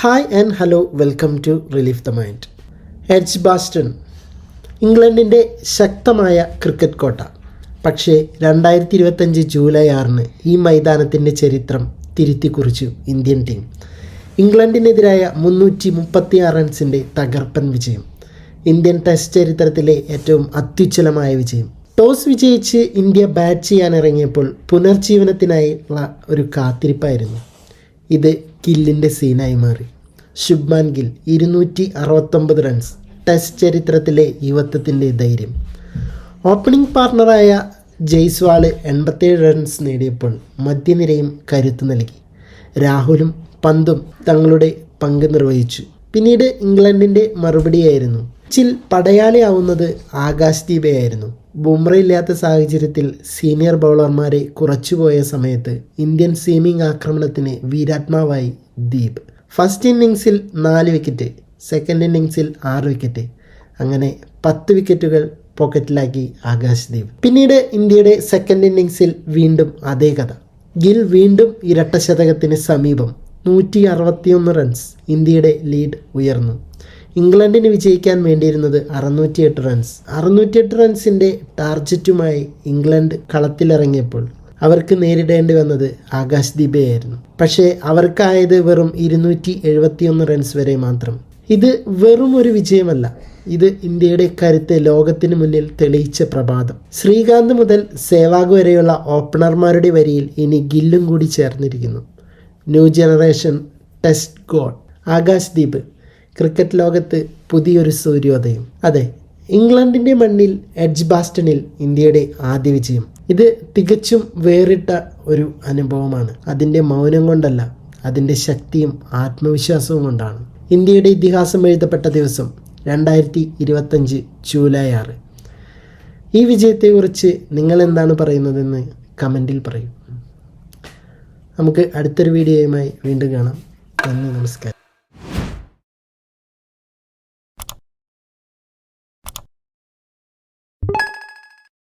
Hi and hello welcome to relief the mind Edgbaston ഇംഗ്ലണ്ടിന്റെ ശക്തമായ cricket കോട്ട. പക്ഷേ രണ്ടായിരത്തി ഇരുപത്തഞ്ച് ജൂലൈ ആറിന് ഈ മൈതാനത്തിന്റെ ചരിത്രം തിരുത്തി കുറിച്ചു ഇന്ത്യൻ ടീം. ഇംഗ്ലണ്ടിനെതിരായ മുന്നൂറ്റി മുപ്പത്തി ആറ് റൺസിന്റെ തകർപ്പൻ വിജയം. ഇന്ത്യൻ ടെസ്റ്റ് ചരിത്രത്തിലെ ഏറ്റവും അത്യുജ്വലമായ വിജയം. ടോസ് വിജയിച്ച് ഇന്ത്യ ബാറ്റ് ചെയ്യാനിറങ്ങിയപ്പോൾ പുനർജീവനത്തിനായുള്ള ഒരു കാത്തിരിപ്പായിരുന്നു. ഇത് ഗില്ലിന്റെ സീനായി മാറി. ശുഭ്മാൻ ഗിൽ ഇരുന്നൂറ്റി അറുപത്തൊമ്പത് റൺസ് ടെസ്റ്റ് ചരിത്രത്തിലെ യുവത്വത്തിന്റെ ധൈര്യം. ഓപ്പണിംഗ് പാർട്ണറായ ജയ്സ്വാൾ എൺപത്തേഴ് റൺസ് നേടിയപ്പോൾ മധ്യനിരയും കരുത്തു നൽകി. രാഹുലും പന്തും തങ്ങളുടെ പങ്ക് നിർവഹിച്ചു. പിന്നീട് ഇംഗ്ലണ്ടിന്റെ മറുപടിയായിരുന്നു ചിൽ പടയാളിയാവുന്നത് ആകാശ് ദീപയായിരുന്നു. ബുംറ ഇല്ലാത്ത സാഹചര്യത്തിൽ സീനിയർ ബൗളർമാരെ കുറച്ചുപോയ സമയത്ത് ഇന്ത്യൻ സീമിംഗ് ആക്രമണത്തിന് വീരാത്മാവായി ദീപ്. ഫസ്റ്റ് ഇന്നിങ്സിൽ നാല് വിക്കറ്റ് സെക്കൻഡ് ഇന്നിങ്സിൽ ആറ് വിക്കറ്റ്. അങ്ങനെ പത്ത് വിക്കറ്റുകൾ പോക്കറ്റിലാക്കി ആകാശ് ദീപ്. പിന്നീട് ഇന്ത്യയുടെ സെക്കൻഡ് ഇന്നിങ്സിൽ വീണ്ടും അതേ കഥ. ഗിൽ വീണ്ടും ഇരട്ട ശതകത്തിന് സമീപം. നൂറ്റി അറുപത്തിയൊന്ന് റൺസ് ഇന്ത്യയുടെ ലീഡ് ഉയർന്നു. ഇംഗ്ലണ്ടിന് വിജയിക്കാൻ വേണ്ടിയിരുന്നത് അറുന്നൂറ്റിയെട്ട് റൺസ് അറുന്നൂറ്റിയെട്ട് റൺസിന്റെ ടാർജറ്റുമായി ഇംഗ്ലണ്ട് കളത്തിലിറങ്ങിയപ്പോൾ അവർക്ക് നേരിടേണ്ടി വന്നത് ആകാശ് ദീപയായിരുന്നു പക്ഷേ അവർക്കായത് വെറും ഇരുന്നൂറ്റി എഴുപത്തിയൊന്ന് റൺസ് വരെ മാത്രം. ഇത് വെറും ഒരു വിജയമല്ല. ഇത് ഇന്ത്യയുടെ കരുത്ത് ലോകത്തിന് മുന്നിൽ തെളിയിച്ച പ്രഭാതം. ശ്രീകാന്ത് മുതൽ സേവാഗ് വരെയുള്ള ഓപ്പണർമാരുടെ വരിയിൽ ഇനി ഗില്ലും കൂടി ചേർന്നിരിക്കുന്നു. New generation test god. Akash Deep cricket ലോകത്ത് പുതിയൊരു സൂര്യോദയം. അതെ ഇംഗ്ലണ്ടിന്റെ മണ്ണിൽ എഡ്ജ് ബാസ്റ്റണിൽ ഇന്ത്യയുടെ ആദ്യ വിജയം. ഇത് തികച്ചും വേറിട്ട ഒരു അനുഭവമാണ്. അതിന്റെ മൗനം കൊണ്ടല്ല അതിന്റെ ശക്തിയും ആത്മവിശ്വാസവും കൊണ്ടാണ്. ഇന്ത്യയുടെ ഇതിഹാസം എഴുതപ്പെട്ട ദിവസം രണ്ടായിരത്തി ഇരുപത്തഞ്ച് ജൂലൈ ആറ്. ഈ വിജയത്തെക്കുറിച്ച് നിങ്ങൾ എന്താണ് പറയുന്നതെന്ന് കമന്റിൽ പറയൂ. നമുക്ക് അടുത്തൊരു വീഡിയോയുമായി വീണ്ടും കാണാം. നന്ദി നമസ്കാരം.